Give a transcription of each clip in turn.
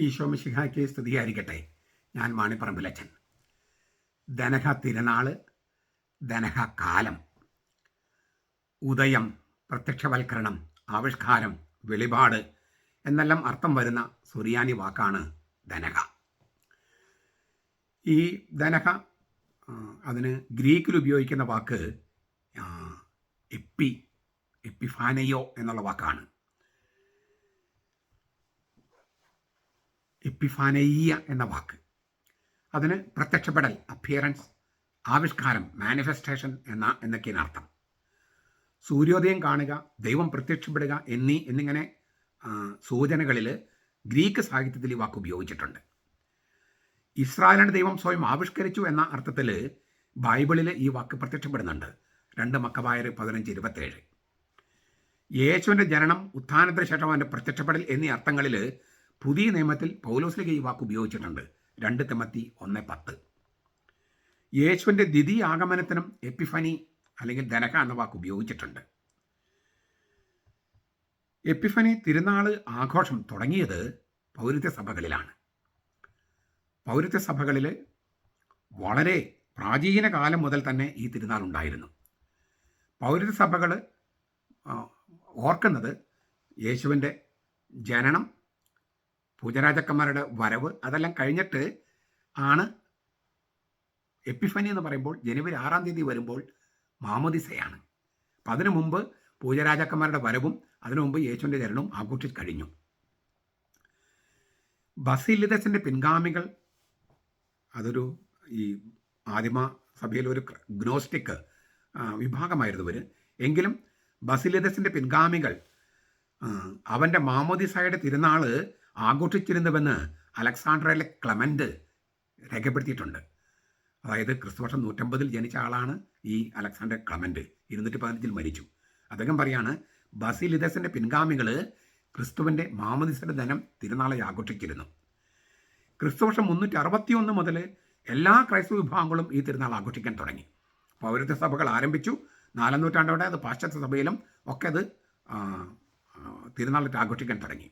ഈശോ മിശിഹായ്ക്ക് സ്തുതിയായിരിക്കട്ടെ. ഞാൻ മാണിപ്പറമ്പിലച്ചൻ ധനഹ തിരുനാൾ ധനഹ കാലം. ഉദയം പ്രത്യക്ഷവൽക്കരണം ആവിഷ്കാരം വെളിപാട് എന്നെല്ലാം അർത്ഥം വരുന്ന സുറിയാനി വാക്കാണ് ധനഹ. ഈ ധനഹ അതിന് ഗ്രീക്കിൽ ഉപയോഗിക്കുന്ന വാക്ക് എപ്പി എപ്പിഫാനയോ എന്നുള്ള വാക്കാണ്. എപ്പിഫാനയ്യ എന്ന വാക്ക്. അതിന് പ്രത്യക്ഷപ്പെടൽ അപ്പിയറൻസ് ആവിഷ്കാരം മാനിഫെസ്റ്റേഷൻ എന്ന എന്നൊക്കെയാണ് അർത്ഥം. സൂര്യോദയം കാണുക ദൈവം പ്രത്യക്ഷപ്പെടുക എന്നീ എന്നിങ്ങനെ സൂചനകളിൽ ഗ്രീക്ക് സാഹിത്യത്തിൽ ഈ വാക്ക് ഉപയോഗിച്ചിട്ടുണ്ട്. ഇസ്രായേലിന്റെ ദൈവം സ്വയം ആവിഷ്കരിച്ചു എന്ന അർത്ഥത്തിൽ ബൈബിളിൽ ഈ വാക്ക് പ്രത്യക്ഷപ്പെടുന്നുണ്ട്. രണ്ട് മക്കവായർ പതിനഞ്ച് ഇരുപത്തേഴ്. യേശുവിന്റെ ജനനം ഉത്ഥാനത്തിന് ശേഷം അവന്റെ പ്രത്യക്ഷപ്പെടൽ എന്നീ അർത്ഥങ്ങളിൽ പുതിയ നിയമത്തിൽ പൗലോസ്ലിക ഈ വാക്ക് ഉപയോഗിച്ചിട്ടുണ്ട്. രണ്ട് തെമത്തി ഒന്ന് പത്ത്. യേശുവിന്റെ ദിതി ആഗമനത്തിനും എപ്പിഫനി അല്ലെങ്കിൽ ധനക എന്ന വാക്ക് ഉപയോഗിച്ചിട്ടുണ്ട്. എപ്പിഫനി തിരുനാൾ ആഘോഷം തുടങ്ങിയത് പൗരത്യ സഭകളിലാണ്. പൗരത്യ സഭകളിൽ വളരെ പ്രാചീന കാലം മുതൽ തന്നെ ഈ തിരുനാൾ ഉണ്ടായിരുന്നു. പൗരത്യ സഭകൾ ഓർക്കുന്നത് യേശുവിന്റെ ജനനം പൂജരാജക്കന്മാരുടെ വരവ് അതെല്ലാം കഴിഞ്ഞിട്ട് ആണ് എപ്പിഫനി എന്ന് പറയുമ്പോൾ ജനുവരി ആറാം തീയതി വരുമ്പോൾ മാമോദിസയാണ്. അപ്പം അതിനു മുമ്പ് പൂജരാജാക്കന്മാരുടെ വരവും അതിനു മുമ്പ് യേശുവിന്റെ ചരണവും ആഘോഷിച്ച് കഴിഞ്ഞു. ബസിലിതസിന്റെ പിൻഗാമികൾ അതൊരു ഈ ആദിമ സഭയിൽ ഒരു ഗ്നോസ്റ്റിക് വിഭാഗമായിരുന്നു ഇവർ എങ്കിലും ബസിലിതസിന്റെ പിൻഗാമികൾ അവന്റെ മാമോദിസായുടെ തിരുനാൾ ആഘോഷിച്ചിരുന്നുവെന്ന് അലക്സാണ്ട്രയിലെ ക്ലമന്റ് രേഖപ്പെടുത്തിയിട്ടുണ്ട്. അതായത് ക്രിസ്തുവർഷം നൂറ്റമ്പതിൽ ജനിച്ച ആളാണ് ഈ അലക്സാണ്ടർ ക്ലമന്റ് ഇരുന്നൂറ്റി പതിനഞ്ചിൽ മരിച്ചു. അദ്ദേഹം പറയാണ് ബസിലിദസിന്റെ പിൻഗാമികൾ ക്രിസ്തുവിന്റെ മാമോദിസയുടെ ദിനം തിരുനാളെ ആഘോഷിച്ചിരുന്നു. ക്രിസ്തുവർഷം മുന്നൂറ്റി അറുപത്തിയൊന്ന് മുതൽ എല്ലാ ക്രൈസ്തവ വിഭാഗങ്ങളും ഈ തിരുനാൾ ആഘോഷിക്കാൻ തുടങ്ങി. പൗരത്വ സഭകൾ ആരംഭിച്ചു. നാലാം നൂറ്റാണ്ടോടെ അത് പാശ്ചാത്യ സഭയിലും ഒക്കെ അത് തിരുനാളിട്ട് ആഘോഷിക്കാൻ തുടങ്ങി.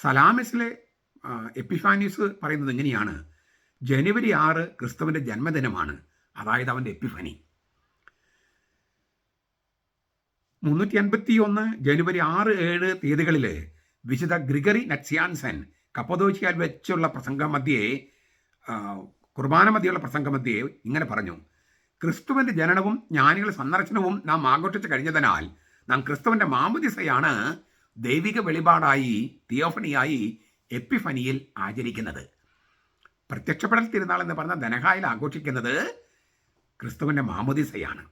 സലാമിസിലെ എപ്പിഫാനീസ് പറയുന്നത് എങ്ങനെയാണ്? ജനുവരി ആറ് ക്രിസ്തുവിന്റെ ജന്മദിനമാണ്. അതായത് അവന്റെ എപ്പിഫനി. മുന്നൂറ്റി അൻപത്തി ഒന്ന് ജനുവരി ആറ് ഏഴ് തീയതികളിൽ വിശുദ്ധ ഗ്രിഗറി നക്സിയാൻസൻ കപ്പതോച്ചിയാൽ വെച്ചുള്ള പ്രസംഗ മധ്യേ കുർബാന മധ്യയുള്ള പ്രസംഗമധ്യേ ഇങ്ങനെ പറഞ്ഞു. ക്രിസ്തുവിന്റെ ജനനവും ജ്ഞാനികളുടെ സന്ദർശനവും നാം ആഘോഷിച്ചു കഴിഞ്ഞതിനാൽ നാം ക്രിസ്തുവിന്റെ മാമുദിസയാണ് ദൈവിക വെളിപാടായി തിയോഫണിയായി എപ്പിഫനിയിൽ ആചരിക്കുന്നത്. പ്രത്യക്ഷപ്പെടൽ തിരുനാൾ എന്ന് പറഞ്ഞ ധനഹായിൽ ആഘോഷിക്കുന്നത് ക്രിസ്തുവിന്റെ മാമുദിസയാണ്.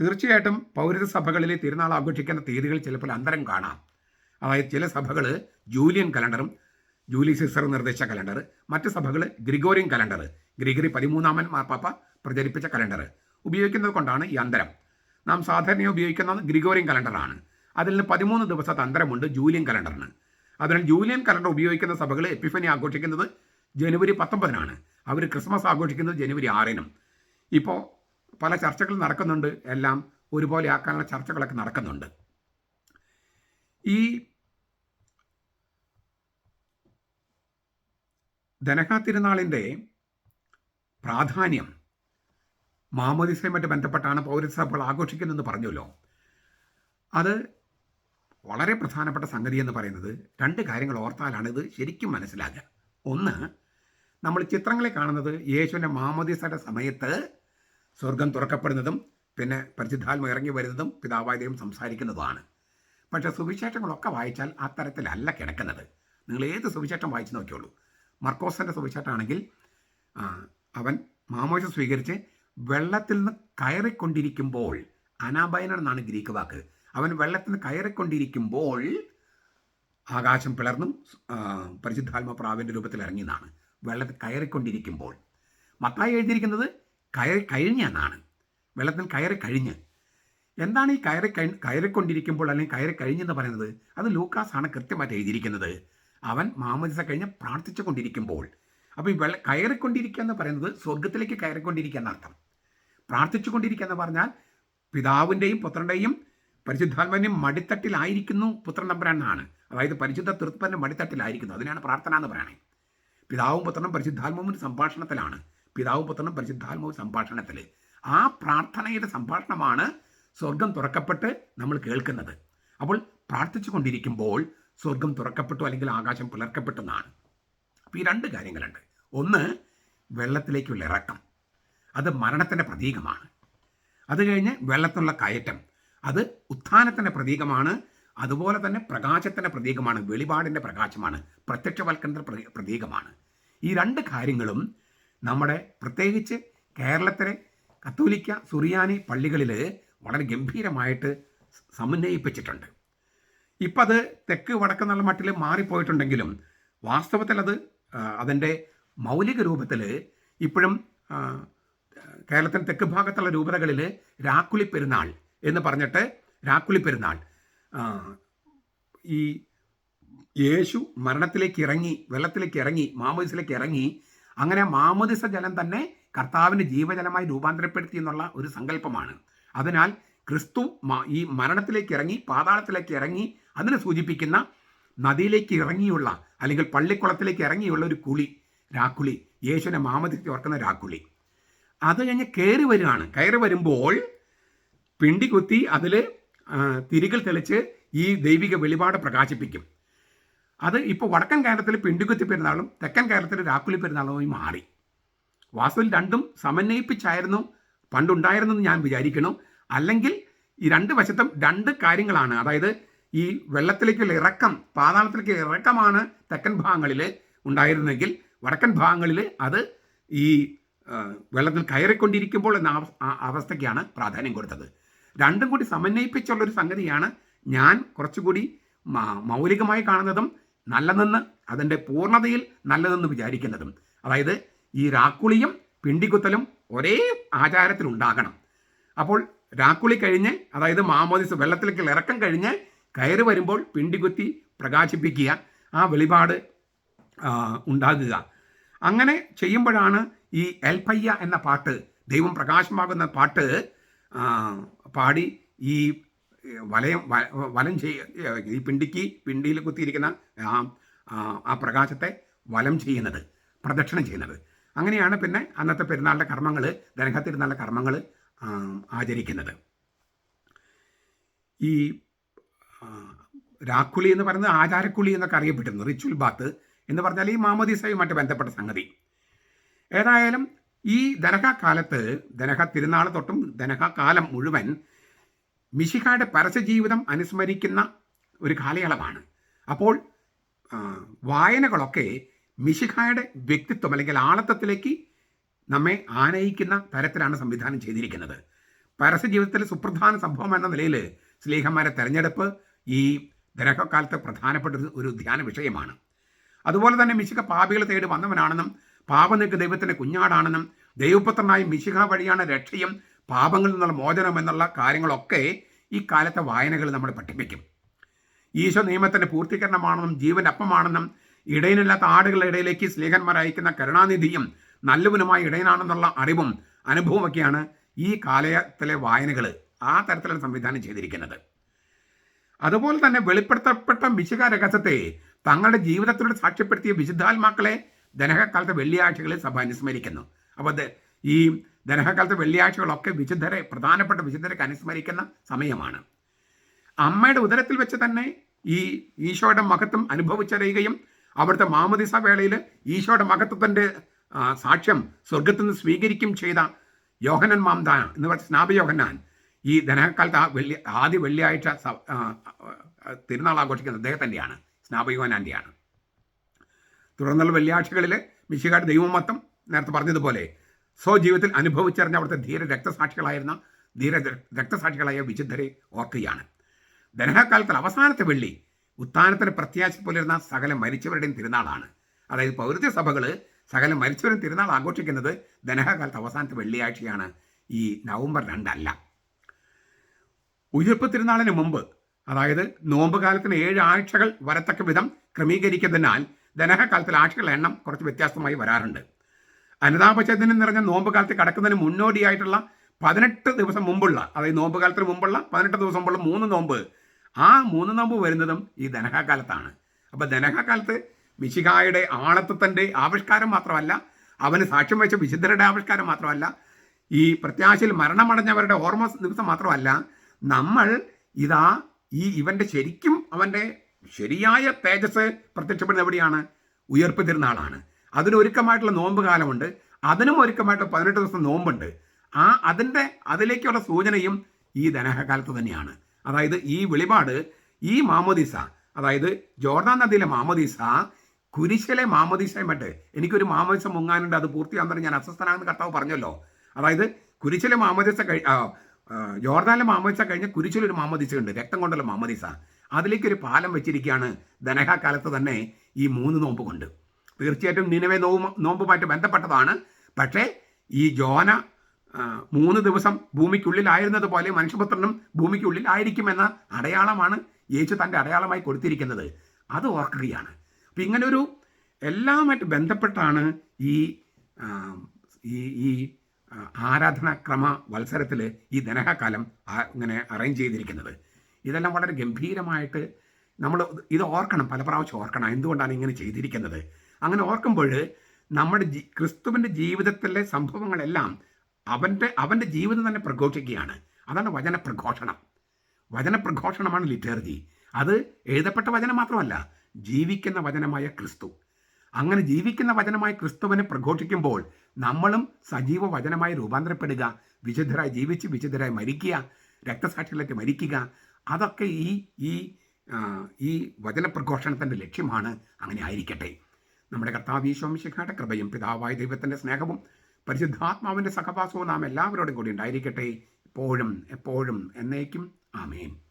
തീർച്ചയായിട്ടും പൗരത സഭകളിലെ തിരുനാൾ ആഘോഷിക്കുന്ന തീയതികൾ ചിലപ്പോൾ അന്തരം കാണാം. അതായത് ചില സഭകൾ ജൂലിയൻ കലണ്ടറും ജൂലി സിസർ നിർദ്ദേശ കലണ്ടർ മറ്റ് സഭകൾ ഗ്രിഗോറിയൻ കലണ്ടർ ഗ്രിഗറി പതിമൂന്നാമൻ മാർപ്പാപ്പ പ്രചരിപ്പിച്ച കലണ്ടർ ഉപയോഗിക്കുന്നത് കൊണ്ടാണ് ഈ അന്തരം. നാം സാധാരണ ഉപയോഗിക്കുന്നത് ഗ്രിഗോറിയൻ കലണ്ടറാണ്. അതിൽ നിന്ന് പതിമൂന്ന് ദിവസ തന്ത്രമുണ്ട് ജൂലിയൻ കലണ്ടറിന്. അതിനാൽ ജൂലിയൻ കലണ്ടർ ഉപയോഗിക്കുന്ന സഭകൾ എപ്പിഫനി ആഘോഷിക്കുന്നത് ജനുവരി പത്തൊമ്പതിനാണ്. അവർ ക്രിസ്മസ് ആഘോഷിക്കുന്നത് ജനുവരി ആറിനും. ഇപ്പോൾ പല ചർച്ചകൾ നടക്കുന്നുണ്ട്. എല്ലാം ഒരുപോലെ ആക്കാനുള്ള ചർച്ചകളൊക്കെ നടക്കുന്നുണ്ട്. ഈ ധനഹാ തിരുനാളിന്റെ പ്രാധാന്യം മാമോദിസയുമായിട്ട് ബന്ധപ്പെട്ടാണ് പൗരസഭകൾ ആഘോഷിക്കുന്നതെന്ന് പറഞ്ഞല്ലോ. അത് വളരെ പ്രധാനപ്പെട്ട സംഗതി എന്ന് പറയുന്നത് രണ്ട് കാര്യങ്ങൾ ഓർത്താലാണ് ഇത് ശരിക്കും മനസ്സിലാകുക. ഒന്ന് നമ്മൾ ചിത്രങ്ങളെ കാണുന്നത് യേശുവിന്റെ മാമോദിസയുടെ സമയത്ത് സ്വർഗം തുറക്കപ്പെടുന്നതും പിന്നെ പരിശുദ്ധാത്മ ഇറങ്ങി വരുന്നതും പിതാവായ ദൈവം സംസാരിക്കുന്നതുമാണ്. പക്ഷേ സുവിശേഷങ്ങളൊക്കെ വായിച്ചാൽ ആ തരത്തിലല്ല കിടക്കുന്നത്. നിങ്ങൾ ഏത് സുവിശേഷം വായിച്ചു നോക്കിയുള്ളൂ മർക്കോസിന്റെ സുവിശേഷമാണെങ്കിൽ അവൻ മാമോശ സ്വീകരിച്ച് വെള്ളത്തിൽ നിന്ന് കയറിക്കൊണ്ടിരിക്കുമ്പോൾ അനാബയനൻ എന്നാണ് ഗ്രീക്ക് വാക്ക്. അവൻ വെള്ളത്തിൽ നിന്ന് കയറിക്കൊണ്ടിരിക്കുമ്പോൾ ആകാശം പിളർന്നും പരിശുദ്ധാത്മ പ്രാവിന്റെ രൂപത്തിൽ ഇറങ്ങിയതാണ്. വെള്ളത്തിൽ കയറിക്കൊണ്ടിരിക്കുമ്പോൾ. മത്തായി എഴുതിയിരിക്കുന്നത് കയറി കഴിഞ്ഞെന്നാണ് വെള്ളത്തിൽ കയറി കഴിഞ്ഞ്. എന്താണ് ഈ കയറി കയറിക്കൊണ്ടിരിക്കുമ്പോൾ അല്ലെങ്കിൽ കയറി കഴിഞ്ഞെന്ന് പറയുന്നത്? അത് ലൂക്കാസ് ആണ് കൃത്യമായിട്ട് എഴുതിയിരിക്കുന്നത്. അവൻ മാമദിസ കഴിഞ്ഞ് പ്രാർത്ഥിച്ചു കൊണ്ടിരിക്കുമ്പോൾ അപ്പോൾ ഈ വെള്ള കയറിക്കൊണ്ടിരിക്കുക എന്ന് പറയുന്നത് സ്വർഗത്തിലേക്ക് കയറിക്കൊണ്ടിരിക്കുക എന്നർത്ഥം. പ്രാർത്ഥിച്ചു കൊണ്ടിരിക്കുക എന്ന് പറഞ്ഞാൽ പിതാവിന്റെയും പുത്രന്റെയും പരിശുദ്ധാത്മാവിന്റെ മടിത്തട്ടിലായിരിക്കുന്നു പുത്രൻ തമ്പുരാൻ എന്നാണ്. അതായത് പരിശുദ്ധ തൃത്വന്റെ മടിത്തട്ടിലായിരിക്കുന്നു. അതിനാണ് പ്രാർത്ഥന എന്ന് പറയുന്നത് പിതാവും പുത്രനും പരിശുദ്ധാത്മാവും സംഭാഷണത്തിലാണ്. പിതാവും പുത്രനും പരിശുദ്ധാത്മാവും സംഭാഷണത്തിൽ ആ പ്രാർത്ഥനയുടെ സംഭാഷണമാണ് സ്വർഗം തുറക്കപ്പെട്ട് നമ്മൾ കേൾക്കുന്നത്. അപ്പോൾ പ്രാർത്ഥിച്ചു കൊണ്ടിരിക്കുമ്പോൾ സ്വർഗം തുറക്കപ്പെട്ടു അല്ലെങ്കിൽ ആകാശം പിളർക്കപ്പെട്ടു എന്നാണ്. അപ്പോൾ ഈ രണ്ട് കാര്യങ്ങളുണ്ട്. ഒന്ന് വെള്ളത്തിലേക്കുള്ള ഇറക്കം. അത് മരണത്തിന്റെ പ്രതീകമാണ്. അത് കഴിഞ്ഞ് വെള്ളത്തിലുള്ള കയറ്റം. അത് ഉത്ഥാനത്തിന്റെ പ്രതീകമാണ്. അതുപോലെ തന്നെ പ്രകാശത്തിന്റെ പ്രതീകമാണ്. വെളിപാടിന്റെ പ്രകാശമാണ്. പ്രത്യക്ഷവൽക്കരണത്തിന്റെ പ്രതി- പ്രതീകമാണ്. ഈ രണ്ട് കാര്യങ്ങളും നമ്മുടെ പ്രത്യേകിച്ച് കേരളത്തിലെ കത്തോലിക്ക സുറിയാനി പള്ളികളിൽ വളരെ ഗംഭീരമായിട്ട് സമന്വയിപ്പിച്ചിട്ടുണ്ട്. ഇപ്പം അത് തെക്ക് വടക്ക് എന്നുള്ള മട്ടിൽ മാറിപ്പോയിട്ടുണ്ടെങ്കിലും വാസ്തവത്തിൽ അത് അതിന്റെ മൗലിക രൂപത്തിൽ ഇപ്പോഴും കേരളത്തിന്റെ തെക്ക് ഭാഗത്തുള്ള രൂപതകളിൽ രാക്കുളി പെരുന്നാൾ എന്ന് പറഞ്ഞിട്ട് രാക്കുളി പെരുന്നാൾ. ഈ യേശു മരണത്തിലേക്ക് ഇറങ്ങി വെള്ളത്തിലേക്ക് ഇറങ്ങി മാമോദിസിലേക്ക് ഇറങ്ങി അങ്ങനെ മാമോദിസ ജലം തന്നെ കർത്താവിന് ജീവജലമായി രൂപാന്തരപ്പെടുത്തി എന്നുള്ള ഒരു സങ്കല്പമാണ്. അതിനാൽ ക്രിസ്തു ഈ മരണത്തിലേക്ക് ഇറങ്ങി പാതാളത്തിലേക്ക് ഇറങ്ങി അതിനെ സൂചിപ്പിക്കുന്ന നദിയിലേക്ക് ഇറങ്ങിയുള്ള അല്ലെങ്കിൽ പള്ളിക്കുളത്തിലേക്ക് ഇറങ്ങിയുള്ള ഒരു കുളി രാക്കുളി യേശുവിനെ മാമതിക്ക് ഓർക്കുന്ന രാക്കുളി അത് കഴിഞ്ഞ് കയറി വരികയാണ്. കയറി വരുമ്പോൾ പിണ്ടി കുത്തി അതിൽ തിരികൾ തെളിച്ച് ഈ ദൈവിക വെളിപാട് പ്രകാശിപ്പിക്കും. അത് ഇപ്പോൾ വടക്കൻ കേരളത്തിൽ പിണ്ടിക്കുത്തി പെരുന്നാളും തെക്കൻ കേരളത്തിൽ രാക്കുലി പെരുന്നാളുമായി മാറി. വാസ്തുവിൽ രണ്ടും സമന്വയിപ്പിച്ചായിരുന്നു പണ്ടുണ്ടായിരുന്നെന്ന് ഞാൻ വിചാരിക്കണം. അല്ലെങ്കിൽ ഈ രണ്ട് വശത്തും രണ്ട് കാര്യങ്ങളാണ്. അതായത് ഈ വെള്ളത്തിലേക്കുള്ള ഇറക്കം പാതാളത്തിലേക്ക് ഇറക്കമാണ് തെക്കൻ ഭാഗങ്ങളിൽ ഉണ്ടായിരുന്നെങ്കിൽ വടക്കൻ ഭാഗങ്ങളിൽ അത് ഈ വെള്ളത്തിൽ കയറിക്കൊണ്ടിരിക്കുമ്പോൾ എന്ന അവ- അവസ്ഥയ്ക്കാണ് പ്രാധാന്യം കൊടുത്തത്. രണ്ടും കൂടി സമന്വയിപ്പിച്ചുള്ള ഒരു സംഗതിയാണ് ഞാൻ കുറച്ചുകൂടി മൗലികമായി കാണുന്നതും നല്ലതെന്ന് അതിന്റെ പൂർണതയിൽ നല്ലതെന്ന് വിചാരിക്കുന്നതും. അതായത് ഈ രാക്കുളിയും പിണ്ടിക്കുത്തലും ഒരേ ആചാരത്തിൽ ഉണ്ടാകണം അപ്പോൾ രാക്കുളി കഴിഞ്ഞ് അതായത് മാമോദിസ് വെള്ളത്തിലേക്ക് ഇറക്കം കഴിഞ്ഞ് കയറി വരുമ്പോൾ പിണ്ടികുത്തി പ്രകാശിപ്പിക്കുക ആ വെളിപാട് ഉണ്ടാകുക. അങ്ങനെ ചെയ്യുമ്പോഴാണ് ഈ എൽപയ്യ എന്ന പാട്ട് ദൈവം പ്രകാശമാകുന്ന പാട്ട് പാടി ഈ വലയം വലം ചെയ്യ ഈ പിണ്ടിക്ക് പിണ്ടിയിൽ കുത്തിയിരിക്കുന്ന ആ പ്രകാശത്തെ വലം ചെയ്യുന്നത് പ്രദക്ഷിണം ചെയ്യുന്നത്. അങ്ങനെയാണ് പിന്നെ അന്നത്തെ പെരുന്നാളിന്റെ കർമ്മങ്ങൾ ദനഹത്തിരുന്നാളിന്റെ കർമ്മങ്ങൾ ആചരിക്കുന്നത്. ഈ രാക്കുളി എന്ന് പറയുന്നത് ആചാരക്കുളി എന്നൊക്കെ അറിയപ്പെട്ടിരുന്നു റിച്വൽ ബാത്ത് എന്ന് പറഞ്ഞാൽ ഈ മാമോദീസയുമായിട്ട് ബന്ധപ്പെട്ട സംഗതി. ഏതായാലും ഈ ധനഹ കാലത്ത് ദനഹ തിരുനാൾ തൊട്ടും ധനഹ കാലം മുഴുവൻ മിശിഹായുടെ പരസ്യജീവിതം അനുസ്മരിക്കുന്ന ഒരു കാലയളവാണ്. അപ്പോൾ വായനകളൊക്കെ മിശിഹായുടെ വ്യക്തിത്വം അല്ലെങ്കിൽ ആളത്വത്തിലേക്ക് നമ്മെ ആനയിക്കുന്ന തരത്തിലാണ് സംവിധാനം ചെയ്തിരിക്കുന്നത്. പരസ്യജീവിതത്തിലെ സുപ്രധാന സംഭവം എന്ന നിലയിൽ സ്ലേഹന്മാരെ തെരഞ്ഞെടുപ്പ് ഈ ദരഹക്കാലത്ത് പ്രധാനപ്പെട്ട ഒരു ധ്യാന വിഷയമാണ്. അതുപോലെ തന്നെ മിശിക പാപികൾ തേടി വന്നവനാണെന്നും പാപനിക്ക് ദൈവത്തിന്റെ കുഞ്ഞാടാണെന്നും ദൈവപുത്രനായ മിശിക വഴിയാണ് രക്ഷയും പാപങ്ങളിൽ നിന്നുള്ള മോചനം എന്നുള്ള കാര്യങ്ങളൊക്കെ ഈ കാലത്തെ വായനകൾ നമ്മൾ പഠിപ്പിക്കും. ഈശോ നിയമത്തിന്റെ പൂർത്തീകരണമാണെന്നും ജീവന്റെ അപ്പമാണെന്നും ഇടയനില്ലാത്ത ആടുകളുടെ ഇടയിലേക്ക് സ്നേഹന്മാർ അയക്കുന്ന കരുണാനിധിയും നല്ലവനുമായ ഇടയനാണെന്നുള്ള അറിവും അനുഭവമൊക്കെയാണ് ഈ കാലത്തിലെ വായനകൾ ആ തരത്തിലുള്ള സംവിധാനം ചെയ്തിരിക്കുന്നത്. അതുപോലെ തന്നെ വെളിപ്പെടുത്തപ്പെട്ട മിശിക രഹസ്യത്തെ തങ്ങളുടെ ജീവിതത്തിലൂടെ സാക്ഷ്യപ്പെടുത്തിയ വിശുദ്ധാത്മാക്കളെ ദനഹക്കാലത്തെ വെള്ളിയാഴ്ചകളിൽ സഭ അനുസ്മരിക്കുന്നു. അപ്പോൾ ഈ ധനഹക്കാലത്തെ വെള്ളിയാഴ്ചകളൊക്കെ വിശുദ്ധരെ പ്രധാനപ്പെട്ട വിശുദ്ധരൊക്കെ അനുസ്മരിക്കുന്ന സമയമാണ്. അമ്മയുടെ ഉദരത്തിൽ വെച്ച് തന്നെ ഈ ഈശോയുടെ മഹത്വം അനുഭവിച്ചറിയുകയും അവിടുത്തെ മാമദിസ വേളയിൽ ഈശോയുടെ മഹത്വത്തിന്റെ സാക്ഷ്യം സ്വർഗത്തിൽ നിന്ന് സ്വീകരിക്കും ചെയ്ത യോഹനൻ മാംദാന എന്ന് പറഞ്ഞ സ്നാപ യോഹന്നാൻ ഈ ധനകാലത്ത് ആ വെള്ളി ആദ്യ വെള്ളിയാഴ്ച തിരുനാൾ ആഘോഷിക്കുന്നത് അദ്ദേഹത്തിന്റെയാണ് സ്നാപയോഹനാന്റെയാണ് തുടർന്നുള്ള വെള്ളിയാഴ്ചകളിൽ മിശികാട് ദൈവമത്തം നേരത്തെ പറഞ്ഞതുപോലെ സ്വജീവിതത്തിൽ അനുഭവിച്ചറിഞ്ഞ അവിടുത്തെ ധീര രക്തസാക്ഷികളായിരുന്ന ധീര രക്തസാക്ഷികളായ വിശുദ്ധരെ ഓർക്കുകയാണ്. ദനഹക്കാലത്തിൽ അവസാനത്തെ വെള്ളി ഉത്താനത്തിന് പ്രത്യാശ പുലരുന്ന സകല മരിച്ചവരുടെയും തിരുനാളാണ്. അതായത് പൗരത്യ സഭകൾ സകല മരിച്ചവരും തിരുനാൾ ആഘോഷിക്കുന്നത് ദനഹകാലത്ത് അവസാനത്തെ വെള്ളിയാഴ്ചയാണ്. ഈ നവംബർ രണ്ടല്ല. ഉയർപ്പ് തിരുനാളിന് മുമ്പ് അതായത് നോമ്പ് കാലത്തിന് ഏഴ് ആഴ്ചകൾ വരത്തക്ക വിധം ക്രമീകരിക്കുന്നതിനാൽ ദനഹകാലത്തിലെ ആഴ്ചകളുടെ എണ്ണം കുറച്ച് വ്യത്യാസമായി വരാറുണ്ട്. അനുതാപചൈതന്യം നിറഞ്ഞ നോമ്പ് കാലത്ത് കടക്കുന്നതിന് മുന്നോടിയായിട്ടുള്ള പതിനെട്ട് ദിവസം മുമ്പുള്ള അതായത് നോമ്പ് കാലത്തിന് മുമ്പുള്ള പതിനെട്ട് ദിവസം മുമ്പുള്ള മൂന്ന് നോമ്പ് ആ മൂന്ന് നോമ്പ് വരുന്നതും ഈ ധനഹകാലത്താണ് അപ്പോൾ ധനഹകാലത്ത് മിശിഹായുടെ ആളത്വത്തിന്റെ ആവിഷ്കാരം മാത്രമല്ല അവന് സാക്ഷ്യം വെച്ച വിശുദ്ധരുടെ ആവിഷ്കാരം മാത്രമല്ല ഈ പ്രത്യാശയിൽ മരണമടഞ്ഞവരുടെ ഓർമ്മ ദിവസം മാത്രമല്ല നമ്മൾ ഇതാ ഈ ഇവന്റെ ശരിക്കും അവന്റെ ശരിയായ തേജസ് പ്രത്യക്ഷപ്പെടുന്ന എവിടെയാണ്? ഉയർപ്പ് തിരുനാളാണ് അതിനൊരുക്കമായിട്ടുള്ള നോമ്പ് കാലമുണ്ട്. അതിനും ഒരുക്കമായിട്ടുള്ള പതിനെട്ട് ദിവസം നോമ്പുണ്ട്. ആ അതിന്റെ അതിലേക്കുള്ള സൂചനയും ഈ ധനഹകാലത്ത് തന്നെയാണ്. അതായത് ഈ വെളിപാട് ഈ മാമോദീസ അതായത് ജോർദാൻ നദിയിലെ മാമോദീസ കുരിശിലെ മാമോദീസയുമായിട്ട് എനിക്കൊരു മാമോദീസ മുങ്ങാനുണ്ട് അത് പൂർത്തിയാകുന്നതിന് ഞാൻ അസ്വസ്ഥനാണെന്ന് കർത്താവ് പറഞ്ഞല്ലോ. അതായത് കുരിശിലെ മാമോദീസ കഴി ജോർദാനിലെ മാമോദീസ കഴിഞ്ഞ് കുരിശിലൊരു മാമോദീസ ഉണ്ട് രക്തം കൊണ്ടുള്ള മാമോദീസ. അതിലേക്കൊരു പാലം വെച്ചിരിക്കുകയാണ് ധനഹ കാലത്ത് തന്നെ ഈ മൂന്ന് നോമ്പ് കൊണ്ട്. തീർച്ചയായിട്ടും നിലവെ നോമ്പ് നോമ്പുമായിട്ട് ബന്ധപ്പെട്ടതാണ്. പക്ഷേ ഈ ജോന മൂന്ന് ദിവസം ഭൂമിക്കുള്ളിലായിരുന്നത് പോലെ മനുഷ്യപുത്രനും ഭൂമിക്കുള്ളിലായിരിക്കുമെന്ന അടയാളമാണ് യേശു തന്റെ അടയാളമായി കൊടുത്തിരിക്കുന്നത്. അത് ഓർക്കുകയാണ്. അപ്പം ഇങ്ങനൊരു എല്ലാമായിട്ട് ബന്ധപ്പെട്ടാണ് ഈ ഈ ഈ ആരാധനാക്രമ മത്സരത്തിൽ ഈ ധനഹകാലം ഇങ്ങനെ അറേഞ്ച് ചെയ്തിരിക്കുന്നത്. ഇതെല്ലാം വളരെ ഗംഭീരമായിട്ട് നമ്മൾ ഇത് ഓർക്കണം പല പ്രാവശ്യം ഓർക്കണം എന്തുകൊണ്ടാണ് ഇങ്ങനെ ചെയ്തിരിക്കുന്നത്. അങ്ങനെ ഓർക്കുമ്പോൾ നമ്മുടെ ജി ക്രിസ്തുവിന്റെ ജീവിതത്തിലെ സംഭവങ്ങളെല്ലാം അവന്റെ അവന്റെ ജീവിതം തന്നെ പ്രഘോഷിക്കുകയാണ്. അതാണ് വചനപ്രഘോഷണം. വചനപ്രഘോഷണമാണ് ലിറ്റേർജി. അത് എഴുതപ്പെട്ട വചനം മാത്രമല്ല ജീവിക്കുന്ന വചനമായ ക്രിസ്തു. അങ്ങനെ ജീവിക്കുന്ന വചനമായ ക്രിസ്തുവിനെ പ്രഘോഷിക്കുമ്പോൾ നമ്മളും സജീവ വചനമായി രൂപാന്തരപ്പെടുക വിശുദ്ധരായി ജീവിച്ച് വിശുദ്ധരായി മരിക്കുക രക്തസാക്ഷികളായിട്ട് മരിക്കുക അതൊക്കെ ഈ ഈ ഈ വചനപ്രഘോഷണത്തിന്റെ ലക്ഷ്യമാണ് അങ്ങനെ ആയിരിക്കട്ടെ. നമ്മുടെ കർത്താവ് കൃപയും പിതാവായ ദൈവത്തിന്റെ സ്നേഹവും പരിശുദ്ധാത്മാവിന്റെ സഹവാസവും നാം എല്ലാവരോടും കൂടി ഉണ്ടായിരിക്കട്ടെ. എപ്പോഴും എപ്പോഴും എന്നേക്കും. ആമേൻ.